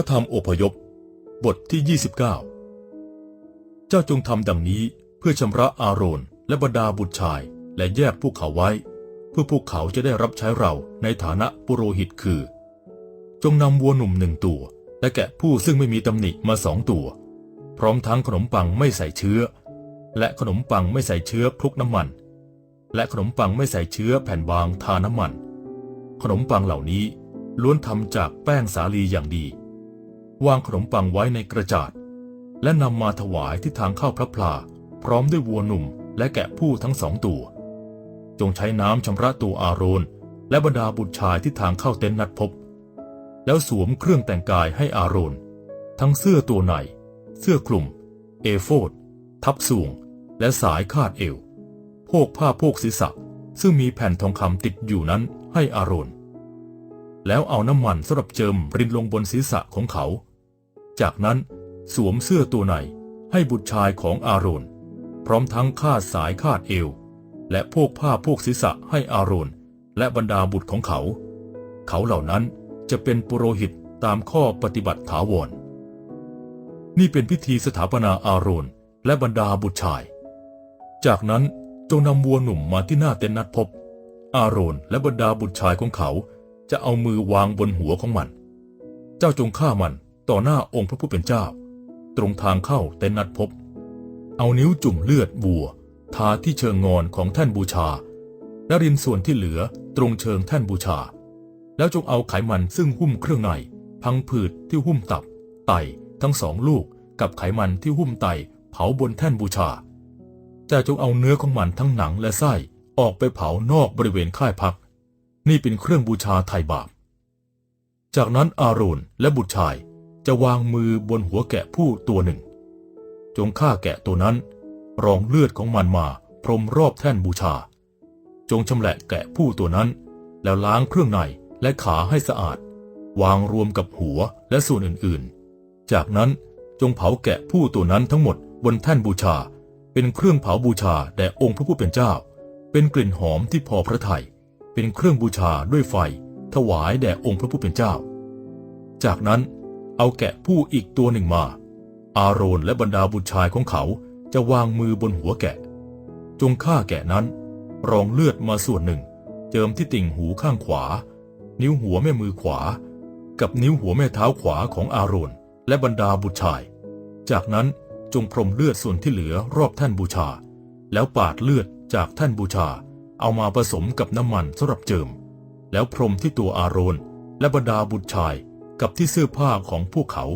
พระธรรมอพยพ บทที่ 29 เจ้าจงทำดังนี้เพื่อชำระอาโรนและบรรดาบุตรชายและแยกพวกเขาไว้ เพื่อพวกเขาจะได้รับใช้เราในฐานะปุโรหิตคือ จงนำวัวหนุ่มหนึ่งตัว และแกะผู้ซึ่งไม่มีตำหนิมาสองตัว พร้อมทั้งขนมปังไม่ใส่เชื้อ และขนมปังไม่ใส่เชื้อคลุกน้ำมัน และขนมปังไม่ใส่เชื้อแผ่นบางทาน้ำมัน ขนมปังเหล่านี้ล้วนทำจากแป้งสาลีอย่างดี วางขนมปังไว้ในกระจาด และนำมาถวายที่ทางเข้าพระพลา พร้อมด้วยวัวหนุ่มและแกะผู้ทั้งสองตัว จงใช้น้ำชำระตัวอาโรนและบรรดาบุตรชายที่ทางเข้าเต็นท์นัดพบ แล้วสวมเครื่องแต่งกายให้อาโรน ทั้งเสื้อตัวใน เสื้อคลุม เอโฟดทับสูง และสายคาดเอว โพกผ้าโพกศีรษะ ซึ่งมีแผ่นทองคำติดอยู่นั้นให้อาโรน แล้วเอาน้ำมันสำหรับเจิมรินลงบนศีรษะของเขา จากนั้นสวมเสื้อตัวในให้บุตรชายของอาโรน พร้อมทั้งคาดสายคาดเอว และโพกผ้าโพกศีรษะให้อาโรน และบรรดาบุตรของเขา เขาเหล่านั้นจะเป็นปุโรหิตตามข้อปฏิบัติถาวร นี่เป็นพิธีสถาปนาอาโรนและบรรดาบุตรชาย จากนั้นจงนำวัวหนุ่มมาที่หน้าเต็นท์นัดพบ อาโรนและบรรดาบุตรชายของเขาจะเอามือวางบนหัวของมัน เจ้าจงฆ่ามัน ต่อหน้าองค์พระผู้เป็นเจ้า ตรงทางเข้าเต็นนัดพบ เอานิ้วจุ่มเลือดวัว ทาที่เชิงงอนของแท่นบูชา และรินส่วนที่เหลือตรงเชิงแท่นบูชา แล้วจงเอาไขมันซึ่งหุ้มเครื่องใน พังผืดที่หุ้มตับ ไตทั้งสองลูกกับไขมันที่หุ้มไตเผาบนแท่นบูชา แต่จงเอาเนื้อของมันทั้งหนังและไส้ออกไปเผานอกบริเวณค่ายพัก นี่เป็นเครื่องบูชาไถ่บาป จากนั้นอาโรนและบุตรชาย จะวางมือบนหัวแกะผู้ตัวหนึ่ง จงฆ่าแกะตัวนั้น รองเลือดของมันมาพรมรอบแท่นบูชา จงชำแหละแกะผู้ตัวนั้น แล้วล้างเครื่องในและขาให้สะอาด วางรวมกับหัวและส่วนอื่นๆ จากนั้นจงเผาแกะผู้ตัวนั้นทั้งหมดบนแท่นบูชา เป็นเครื่องเผาบูชาแด่องค์พระผู้เป็นเจ้า เป็นกลิ่นหอมที่พอพระทยัยเป็นเครื่องบูชาด้วยไฟ ถวายแด่องค์พระผู้เป็นเจ้า จากนั้น เอาแกะผู้อีกตัวหนึ่งมา อาโรนและบรรดาบุตรชายของเขาจะวางมือบนหัวแกะ จงฆ่าแกะนั้น รองเลือดมาส่วนหนึ่ง เจิมที่ติ่งหูข้างขวา นิ้วหัวแม่มือขวา กับนิ้วหัวแม่เท้าขวาของอาโรนและบรรดาบุตรชาย จากนั้นจงพรมเลือดส่วนที่เหลือรอบแท่นบูชา แล้วปาดเลือดจากแท่นบูชา เอามาผสมกับน้ำมันสำหรับเจิม แล้วพรมที่ตัวอาโรนและบรรดาบุตรชาย กับที่เสื้อผ้าของพวกเขา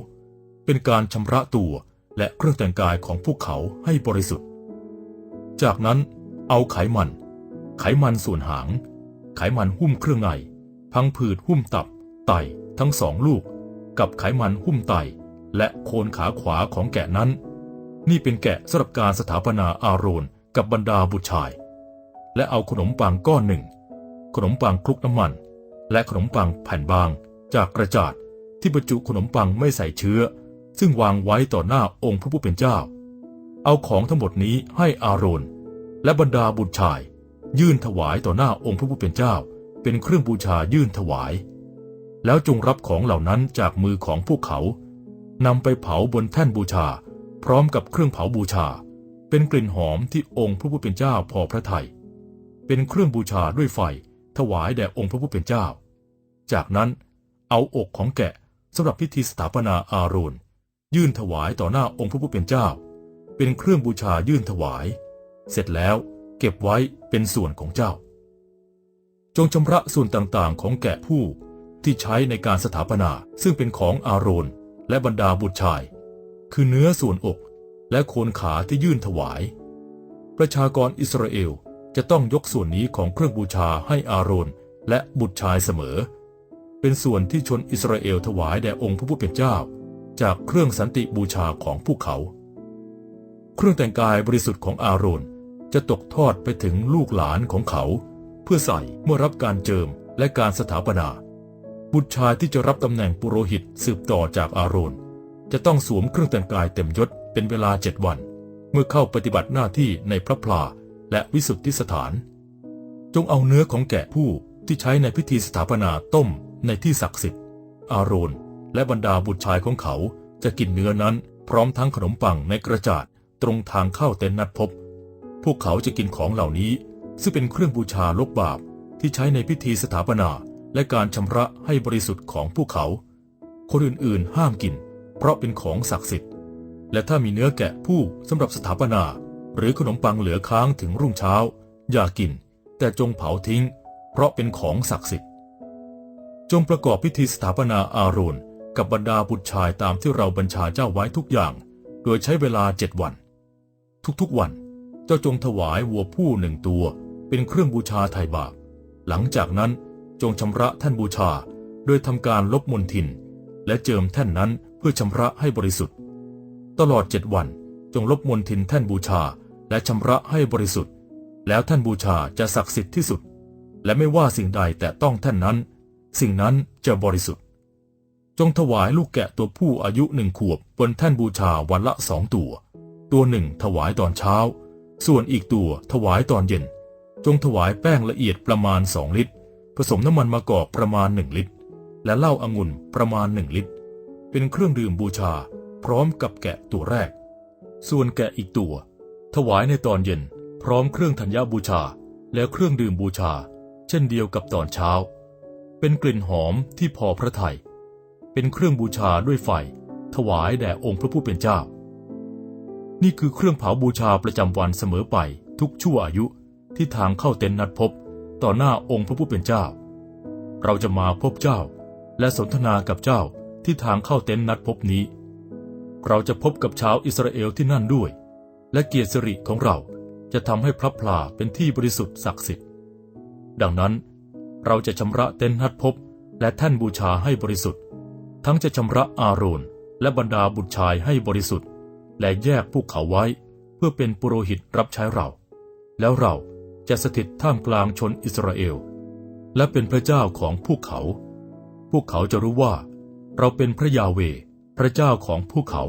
เป็นการชำระตัวและเครื่องแต่งกายของพวกเขาให้บริสุทธิ์ จากนั้นเอาไขมัน ไขมันส่วนหาง ไขมันหุ้มเครื่องในพังผืดหุ้มตับ ไตทั้งสองลูก กับไขมันหุ้มไต และโคนขาขวาของแกะนั้น นี่เป็นแกะสำหรับการสถาปนาอาโรนกับบรรดาบุตรชาย และเอาขนมปังก้อนหนึ่ง ขนมปังคลุกน้ำมัน และขนมปังแผ่นบางจากกระจาด ที่บรรจุขนมปังไม่ใส่เชื้อ ซึ่งวางไว้ต่อหน้าองค์พระผู้เป็นเจ้า เอาของทั้งหมดนี้ให้อาโรนและบรรดาบุตรชาย ยื่นถวายต่อหน้าองค์พระผู้เป็นเจ้า เป็นเครื่องบูชายื่นถวาย แล้วจงรับของเหล่านั้นจากมือของพวกเขานำไปเผาบนแท่นบูชา พร้อมกับเครื่องเผาบูชา เป็นกลิ่นหอมที่องค์พระผู้เป็นเจ้าพอพระทยัยเป็นเครื่องบูชาด้วยไฟถวายแด่องค์พระผู้เป็นเจ้า จากนั้นเอาอกของแกะ สำหรับพิธีสถาปนาอาโรนยื่นถวายต่อหน้าองค์พระผู้เป็นเจ้า เป็นเครื่องบูชายื่นถวาย เสร็จแล้วเก็บไว้เป็นส่วนของเจ้า จงชำระส่วนต่างๆ ของแกะผู้ที่ใช้ในการสถาปนาซึ่งเป็นของอาโรนและบรรดาบุตรชาย คือเนื้อส่วนอกและโคนขาที่ยื่นถวาย ประชากรอิสราเอลจะต้องยกส่วนนี้ของเครื่องบูชาให้อาโรนและบุตรชายเสมอ เป็นส่วนที่ชนอิสราเอลถวายแด่องค์พระผู้เป็นเจ้า จากเครื่องสันติบูชาของพวกเขา เครื่องแต่งกายบริสุทธิ์ของอาโรนจะตกทอดไปถึงลูกหลานของเขา เพื่อใส่เมื่อรับการเจิมและการสถาปนาบุตรชายที่จะรับตำแหน่งปุโรหิตสืบต่อจากอาโรนจะต้องสวมเครื่องแต่งกายเต็มยศเป็นเวลาเจ็ดวัน เมื่อเข้าปฏิบัติหน้าที่ในพระพลาและวิสุทธิสถาน จงเอาเนื้อของแกะผู้ที่ใช้ในพิธีสถาปนาต้ม ในที่ศักดิ์สิทธิ์ อาโรนและบรรดาบุตรชายของเขาจะกินเนื้อนั้นพร้อมทั้งขนมปังในกระจาดตรงทางเข้าเต็นท์นัดพบ พวกเขาจะกินของเหล่านี้ ซึ่งเป็นเครื่องบูชาลบบาปที่ใช้ในพิธีสถาปนาและการชำระให้บริสุทธิ์ของพวกเขา คนอื่นๆ ห้ามกิน เพราะเป็นของศักดิ์สิทธิ์ และถ้ามีเนื้อแกะผู้สำหรับสถาปนา หรือขนมปังเหลือค้างถึงรุ่งเช้า อย่ากิน แต่จงเผาทิ้ง เพราะเป็นของศักดิ์สิทธิ์ จงประกอบพิธีสถาปนาอาโรนกับบรรดาบุตรชายตามที่เราบัญชาเจ้าไว้ทุกอย่าง โดยใช้เวลาเจ็ดวัน ทุกๆวัน เจ้าจงถวายวัวผู้หนึ่งตัว เป็นเครื่องบูชาไถ่บาป หลังจากนั้นจงชำระแท่นบูชา โดยทำการลบมนทิน และเจิมแท่นนั้นเพื่อชำระให้บริสุทธิ์ ตลอดเจ็ดวันจงลบมนทินแท่นบูชาและชำระให้บริสุทธิ์ แล้วแท่นบูชาจะศักดิ์สิทธิ์ที่สุด และไม่ว่าสิ่งใดแต่ต้องแท่นนั้น สิ่งนั้นจะบริสุทธิ์ จงถวายลูกแกะตัวผู้อายุหนึ่งขวบบนแท่นบูชาวันละสองตัว ตัวหนึ่งถวายตอนเช้า ส่วนอีกตัวถวายตอนเย็น จงถวายแป้งละเอียดประมาณสองลิตร ผสมน้ำมันมะกอกประมาณหนึ่งลิตร และเหล้าอางุ่นประมาณหนึ่งลิตร เป็นเครื่องดื่มบูชาพร้อมกับแกะตัวแรก ส่วนแกะอีกตัว ถวายในตอนเย็น พร้อมเครื่องธัญญาบูชาและเครื่องดื่มบูชา เช่นเดียวกับตอนเช้า เป็นกลิ่นหอมที่พอพระทยัยเป็นเครื่องบูชาด้วยไฟ ถวายแด่องค์พระผู้เป็นเจ้า นี่คือเครื่องเผาบูชาประจำวันเสมอไปทุกชั่วอายุที่ทางเข้าเต็นท์นัดพบ ต่อหน้าองค์พระผู้เป็นเจ้า เราจะมาพบเจ้า และสนทนากับเจ้าที่ทางเข้าเต็นท์นัดพบนี้ เราจะพบกับชาวอิสราเอลที่นั่นด้วย และเกียรติสิริของเราจะทำให้พระพลาเป็นที่บริสุทธิ์ศักดิ์สิทธิ์ ดังนั้น เราจะชำระเต็นทัดพบและแท่นบูชาให้บริสุทธิ์ ทั้งจะชำระอาโรนและบรรดาบุตรชายให้บริสุทธิ์ และแยกพวกเขาไว้ เพื่อเป็นปุโรหิตรับใช้เรา แล้วเราจะสถิตท่ามกลางชนอิสราเอล และเป็นพระเจ้าของพวกเขา พวกเขาจะรู้ว่า เราเป็นพระยาเว พระเจ้าของพวกเขา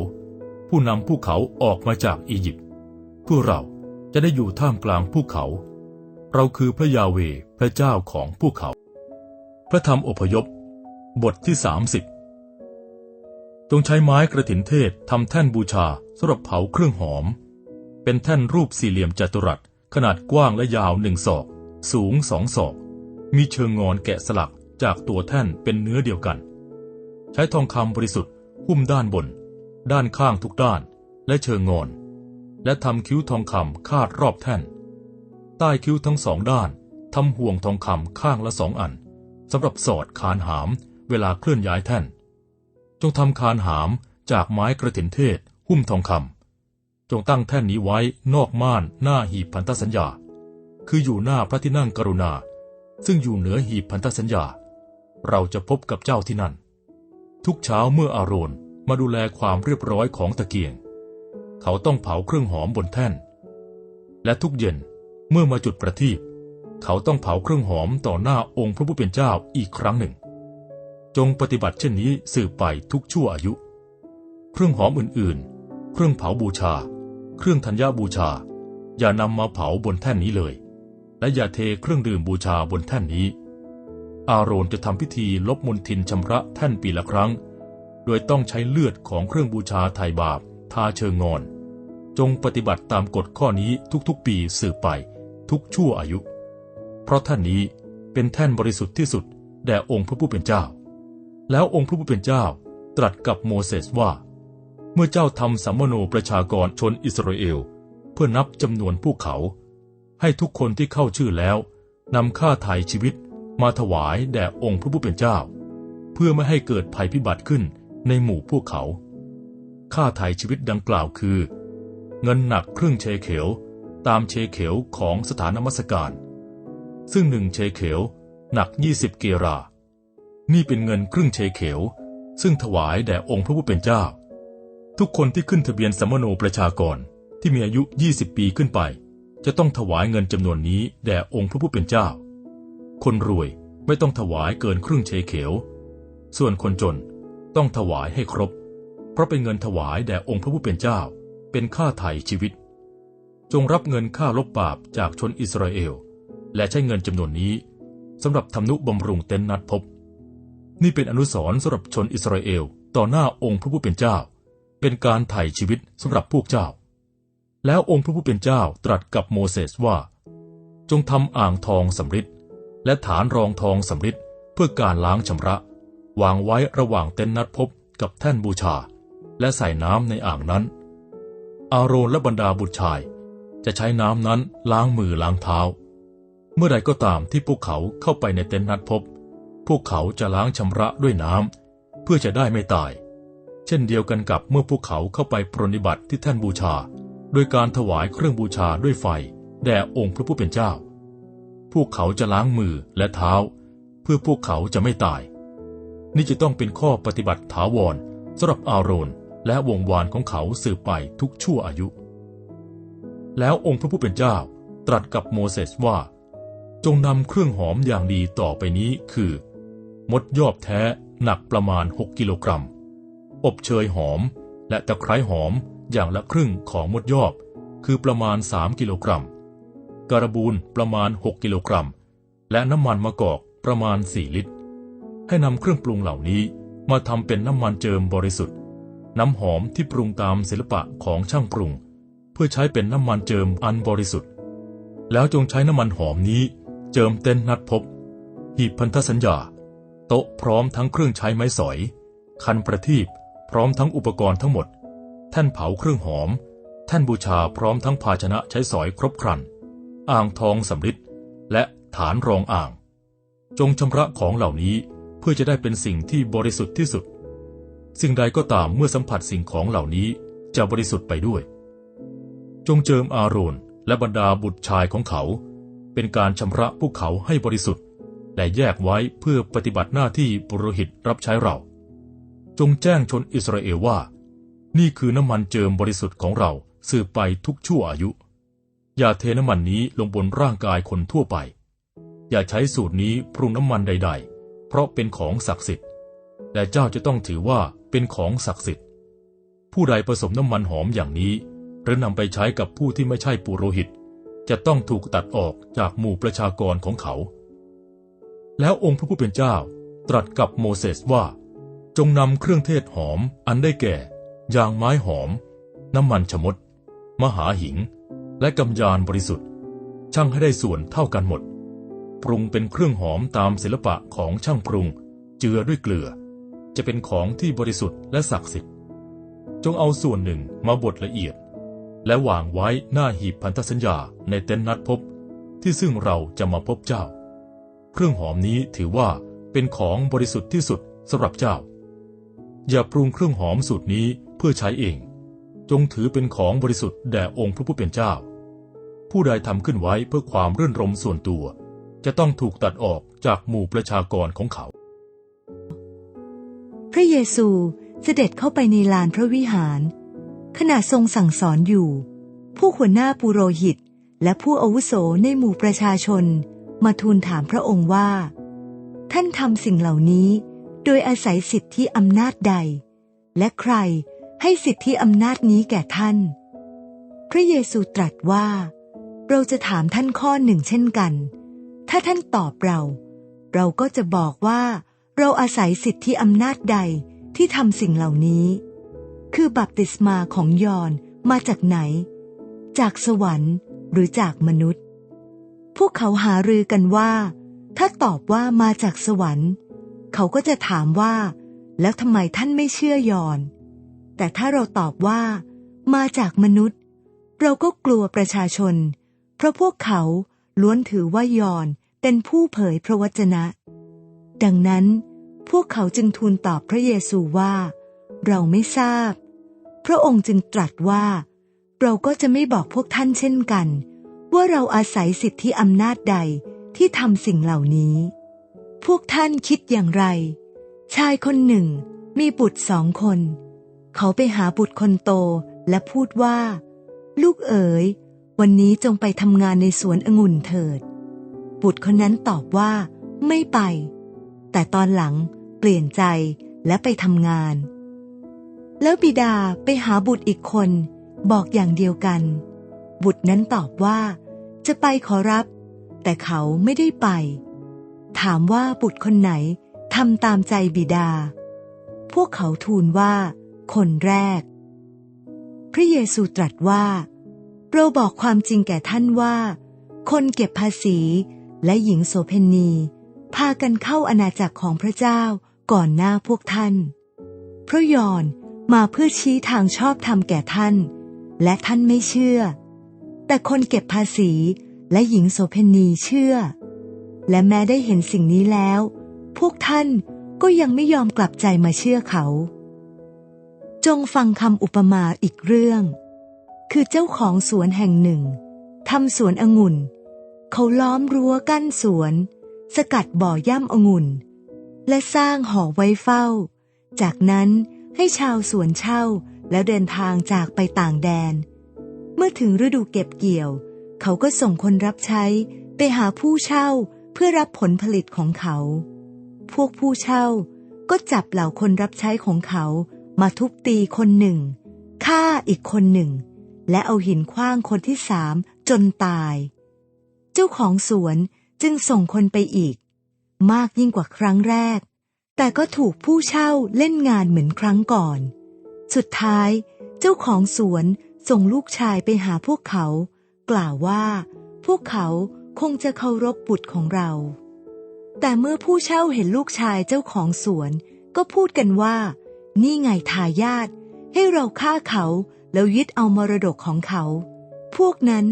ผู้นำพวกเขาออกมาจากอียิปต์พวกเราจะได้อยู่ท่ามกลางพวกเขา เราคือพระยาเวพระเจ้าของพวกเขา พระธรรมอพยพ บทที่สามสิบจงใช้ไม้กระถินเทศทำแท่นบูชาสำหรับเผาเครื่องหอม เป็นแท่นรูปสี่เหลี่ยมจัตุรัส ขนาดกว้างและยาวหนึ่งศอก สูงสองศอก มีเชิงงอนแกะสลักจากตัวแท่นเป็นเนื้อเดียวกัน ใช้ทองคำบริสุทธิ์หุ้มด้านบน ด้านข้างทุกด้าน และเชิงงอน และทำคิ้วทองคำคาดรอบแท่น ต้คิ้วทั้งสองด้านทำห่วงทองคำข้างละสองอันสำหรับสอดคานหาม เวลาเคลื่อนย้ายแท่น จงทำคานหามจากไม้กระถินเทศ หุ้มทองคำจงตั้งแท่นนี้ไว้นอกม่านหน้าหีบพันธสัญญา คืออยู่หน้าพระที่นั่งกรุณา ซึ่งอยู่เหนือหีบพันธสัญญา เราจะพบกับเจ้าที่นั่น ทุกเช้าเมื่ออาโรนมาดูแลความเรียบร้อยของตะเกียง เขาต้องเผาเครื่องหอมบนแท่น และทุกเย็น เมื่อมาจุดประทีปเขาต้องเผาเครื่องหอมต่อหน้าองค์พระผู้เป็นเจ้าอีกครั้งหนึ่ง จงปฏิบัติเช่นนี้สืบไปทุกชั่วอายุ เครื่องหอมอื่นๆ เครื่องเผาบูชา เครื่องธัญญาบูชา อย่านำมาเผาบนแท่นนี้เลย และอย่าเทเครื่องดื่มบูชาบนแท่นนี้ อาโรนจะทำพิธีลบมลทินชำระแท่นปีละครั้ง โดยต้องใช้เลือดของเครื่องบูชาไถ่บาปทาเชิงงอน จงปฏิบัติตามกฎข้อนี้ทุกๆปีสืบไป ทุกชั่วอายุ เพราะท่านนี้เป็นแท่นบริสุทธิ์ที่สุดแด่องค์พระผู้เป็นเจ้า แล้วองค์พระผู้เป็นเจ้าตรัสกับโมเสสว่า เมื่อเจ้าทำสัมมโนประชากรชนอิสราเอล เพื่อนับจำนวนพวกเขา ให้ทุกคนที่เข้าชื่อแล้วนำค่าไถ่ชีวิตมาถวายแด่องค์พระผู้เป็นเจ้า เพื่อไม่ให้เกิดภัยพิบัติขึ้นในหมู่พวกเขา ค่าไถ่ชีวิตดังกล่าวคือ เงินหนักครึ่งเชเขล ตามเชเขลของสถานนมัสการ ซึ่งหนึ่งเชเขลหนักยี่สิบเกรา นี่เป็นเงินครึ่งเชเขลซึ่งถวายแด่องค์พระผู้เป็นเจ้า ทุกคนที่ขึ้นทะเบียนสมโนประชากรที่มีอายุ 20 ปีขึ้นไป จะต้องถวายเงินจำนวนนี้แด่องค์พระผู้เป็นเจ้า คนรวยไม่ต้องถวายเกินครึ่งเชเขลส่วนคนจนต้องถวายให้ครบ เพราะเป็นเงินถวายแด่องค์พระผู้เป็นเจ้า เป็นค่าไถ่ชีวิต จงรับเงินค่าลบบาปจากชนอิสราเอล และใช้เงินจำนวนนี้สำหรับทำนุบำรุงเต็นท์นัดพบ นี่เป็นอนุสรณ์สำหรับชนอิสราเอลต่อหน้าองค์พระผู้เป็นเจ้า เป็นการไถ่ชีวิตสำหรับพวกเจ้า แล้วองค์พระผู้เป็นเจ้าตรัสกับโมเสสว่า จงทำอ่างทองสำริดและฐานรองทองสำริดเพื่อการล้างชำระ วางไว้ระหว่างเต็นท์นัดพบกับแท่นบูชา และใส่น้ำในอ่างนั้น อาโรนและบรรดาบุตรชาย จะใช้น้ำนั้นล้างมือล้างเท้า เมื่อใดก็ตามที่พวกเขาเข้าไปในเต็นท์นัดพบ พวกเขาจะล้างชำระด้วยน้ำเพื่อจะได้ไม่ตาย เช่นเดียวกันกับเมื่อพวกเขาเข้าไปปรนิบัติที่แท่นบูชา โดยการถวายเครื่องบูชาด้วยไฟ แด่องค์พระผู้เป็นเจ้า พวกเขาจะล้างมือและเท้า เพื่อพวกเขาจะไม่ตาย นี่จะต้องเป็นข้อปฏิบัติถาวรสำหรับอาโรนและวงวานของเขาสืบไปทุกชั่วอายุ แล้วองค์พระผู้เป็นเจ้าตรัสกับโมเสสว่า จงนำเครื่องหอมอย่างดีต่อไปนี้คือ มดยอบแท้หนักประมาณ 6 กิโลกรัม อบเชยหอมและตะไคร้หอมอย่างละครึ่งของมดยอบคือประมาณ 3 กิโลกรัม การบูนประมาณ 6 กิโลกรัม และน้ำมันมะกอกประมาณ 4 ลิตร ให้นำเครื่องปรุงเหล่านี้มาทำเป็นน้ำมันเจิมบริสุทธิ์ น้ำหอมที่ปรุงตามศิลปะของช่างปรุง เพื่อใช้เป็นน้ำมันเจิมอันบริสุทธิ์ แล้วจงใช้น้ำมันหอมนี้ เจิมเต้นนัดพบ หีบพันธสัญญา โต๊ะพร้อมทั้งเครื่องใช้ไม้สอย คันประทีปพร้อมทั้งอุปกรณ์ทั้งหมด แท่นเผาเครื่องหอม แท่นบูชาพร้อมทั้งภาชนะใช้สอยครบครัน อ่างทองสำริดและฐานรองอ่าง จงชำระของเหล่านี้เพื่อจะได้เป็นสิ่งที่บริสุทธิ์ที่สุด สิ่งใดก็ตามเมื่อสัมผัสสิ่งของเหล่านี้จะบริสุทธิ์ไปด้วย จงเจิมอาโรนและบรรดาบุตรชายของเขา เป็นการชำระพวกเขาให้บริสุทธิ์ และแยกไว้เพื่อปฏิบัติหน้าที่ปุโรหิตรับใช้เรา จงแจ้งชนอิสราเอลว่า นี่คือน้ำมันเจิมบริสุทธิ์ของเราสืบไปทุกชั่วอายุ อย่าเทน้ำมันนี้ลงบนร่างกายคนทั่วไป อย่าใช้สูตรนี้ปรุงน้ำมันใด ๆ เพราะเป็นของศักดิ์สิทธิ์แต่เจ้าจะต้องถือว่าเป็นของศักดิ์สิทธิ์ ผู้ใดผสมน้ำมันหอมอย่างนี้ หรือนำไปใช้กับผู้ที่ไม่ใช่ปุโรหิต จะต้องถูกตัดออกจากหมู่ประชากรของเขา แล้วองค์พระผู้เป็นเจ้าตรัสกับโมเสสว่า จงนำเครื่องเทศหอมอันได้แก่ยางไม้หอม น้ำมันชมด มหาหิง และกำยานบริสุทธิ์ ช่างให้ได้ส่วนเท่ากันหมด ปรุงเป็นเครื่องหอมตามศิลปะของช่างปรุง เจือด้วยเกลือ จะเป็นของที่บริสุทธิ์และศักดิ์สิทธิ์ จงเอาส่วนหนึ่งมาบดละเอียด และวางไว้หน้าหีบพันธสัญญาในเต็นท์นัดพบ ที่ซึ่งเราจะมาพบเจ้า เครื่องหอมนี้ถือว่าเป็นของบริสุทธิ์ที่สุดสำหรับเจ้า อย่าปรุงเครื่องหอมสูตรนี้เพื่อใช้เอง จงถือเป็นของบริสุทธิ์แด่องค์พระผู้เป็นเจ้า ผู้ใดทำขึ้นไว้เพื่อความรื่นรมส่วนตัว จะต้องถูกตัดออกจากหมู่ประชากรของเขา พระเยซูเสด็จเข้าไปในลานพระวิหาร ขณะทรงสั่งสอนอยู่ ผู้หัวหน้าปุโรหิต และผู้อาวุโสในหมู่ประชาชน มาทูลถามพระองค์ว่า ท่านทำสิ่งเหล่านี้ โดยอาศัยสิทธิอำนาจใด และใครให้สิทธิอำนาจนี้แก่ท่าน พระเยซูตรัสว่า เราจะถามท่านข้อหนึ่งเช่นกัน ถ้าท่านตอบเรา เราก็จะบอกว่า เราอาศัยสิทธิอำนาจใดที่ทำสิ่งเหล่านี้ คือบัพติศมาของยอนมาจากไหน จากสวรรค์หรือจากมนุษย์ พวกเขาหารือกันว่า ถ้าตอบว่ามาจากสวรรค์ เขาก็จะถามว่า แล้วทำไมท่านไม่เชื่อยอน แต่ถ้าเราตอบว่า มาจากมนุษย์ เราก็กลัวประชาชน เพราะพวกเขาล้วนถือว่ายอนเป็นผู้เผยพระวจนะ ดังนั้นพวกเขาจึงทูลตอบพระเยซูว่า เราไม่ทราบ พระองค์จึงตรัสว่า เราก็จะไม่บอกพวกท่านเช่นกัน ว่าเราอาศัยสิทธิอำนาจใดที่ทำสิ่งเหล่านี้ พวกท่านคิดอย่างไร ชายคนหนึ่งมีบุตรสองคน เขาไปหาบุตรคนโตและพูดว่า ลูกเอ๋ย วันนี้จงไปทำงานในสวนองุ่นเถิด บุตรคนนั้นตอบว่า ไม่ไป แต่ตอนหลังเปลี่ยนใจและไปทำงาน แล้วบิดาไปหาบุตรอีกคน บอกอย่างเดียวกัน บุตรนั้นตอบว่า จะไปขอรับ แต่เขาไม่ได้ไป ถามว่าบุตรคนไหนทำตามใจบิดา พวกเขาทูลว่า คนแรก พระเยซูตรัสว่าเราบอกความจริงแก่ท่านว่า คนเก็บภาษีและหญิงโสเพณี พากันเข้าอาณาจักรของพระเจ้าก่อนหน้าพวกท่านเพราะยอน มาเพื่อชี้ทางชอบธรรมแก่ท่าน และท่านไม่เชื่อ แต่คนเก็บภาษีและหญิงโสเพณีเชื่อ และแม้ได้เห็นสิ่งนี้แล้ว พวกท่านก็ยังไม่ยอมกลับใจมาเชื่อเขา จงฟังคำอุปมาอีกเรื่อง คือเจ้าของสวนแห่งหนึ่งทำสวนองุ่น เขาล้อมรั้วกั้นสวน สกัดบ่อย่ำองุ่น และสร้างหอไว้เฝ้า จากนั้น ให้ชาวสวนเช่าแล้วเดินทางจากไปต่างแดน เมื่อถึงฤดูเก็บเกี่ยว เขาก็ส่งคนรับใช้ไปหาผู้เช่าเพื่อรับผลผลิตของเขา พวกผู้เช่าก็จับเหล่าคนรับใช้ของเขามาทุบตีคนหนึ่งฆ่าอีกคนหนึ่ง และเอาหินขว้างคนที่สามจนตาย เจ้าของสวนจึงส่งคนไปอีก มากยิ่งกว่าครั้งแรก แต่ก็ถูกผู้เช่าเล่นงานเหมือนครั้งก่อน สุดท้ายเจ้าของสวนส่งลูกชายไปหาพวกเขา กล่าวว่า พวกเขาคงจะเคารพบุตรของเรา แต่เมื่อผู้เช่าเห็นลูกชายเจ้าของสวน ก็พูดกันว่า นี่ไงทายาทให้เราฆ่าเขาแล้วยึดเอามรดกของเขา พวกนั้น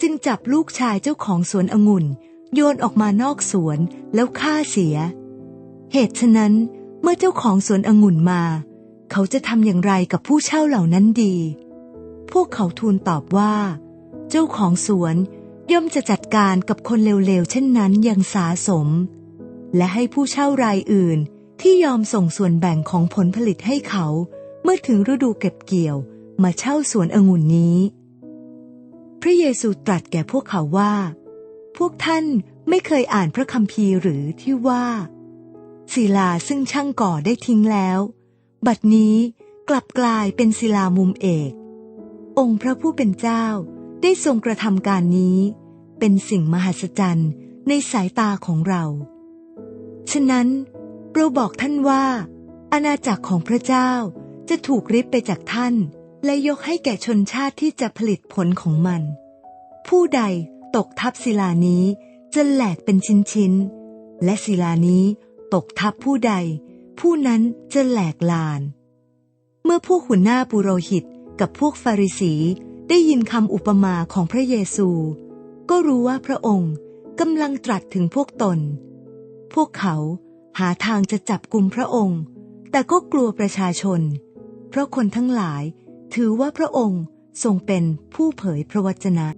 จึงจับลูกชายเจ้าของสวนองุ่น โยนออกมานอกสวนแล้วฆ่าเสีย เหตุฉะนั้นเมื่อเจ้าของสวนองุ่นมา เขาจะทำอย่างไรกับผู้เช่าเหล่านั้นดี พวกเขาทูลตอบว่า เจ้าของสวนย่อมจะจัดการกับคนเลวๆเช่นนั้นอย่างสาสม และให้ผู้เช่ารายอื่นที่ยอมส่งส่วนแบ่งของผลผลิตให้เขา เมื่อถึงฤดูเก็บเกี่ยวมาเช่าสวนองุ่นนี้ พระเยซูตรัสแก่พวกเขาว่า พวกท่านไม่เคยอ่านพระคัมภีร์หรือที่ว่า ศิลาซึ่งช่างก่อได้ทิ้งแล้ว บัดนี้กลับกลายเป็นศิลามุมเอก องค์พระผู้เป็นเจ้าได้ทรงกระทำการนี้ เป็นสิ่งมหัศจรรย์ในสายตาของเรา ฉะนั้นเราบอกท่านว่า อาณาจักรของพระเจ้าจะถูกริบไปจากท่าน และยกให้แก่ชนชาติที่จะผลิตผลของมัน ผู้ใดตกทับศิลานี้จะแหลกเป็นชิ้นๆและศิลานี้ ตกทับผู้ใด ผู้นั้นจะแหลกลาน เมื่อพวกหัวหน้าปุโรหิตกับพวกฟาริสีได้ยินคำอุปมาของพระเยซู ก็รู้ว่าพระองค์กำลังตรัสถึงพวกตน พวกเขาหาทางจะจับกลุ่มพระองค์ แต่ก็กลัวประชาชน เพราะคนทั้งหลายถือว่าพระองค์ทรงเป็นผู้เผยพระวจนะ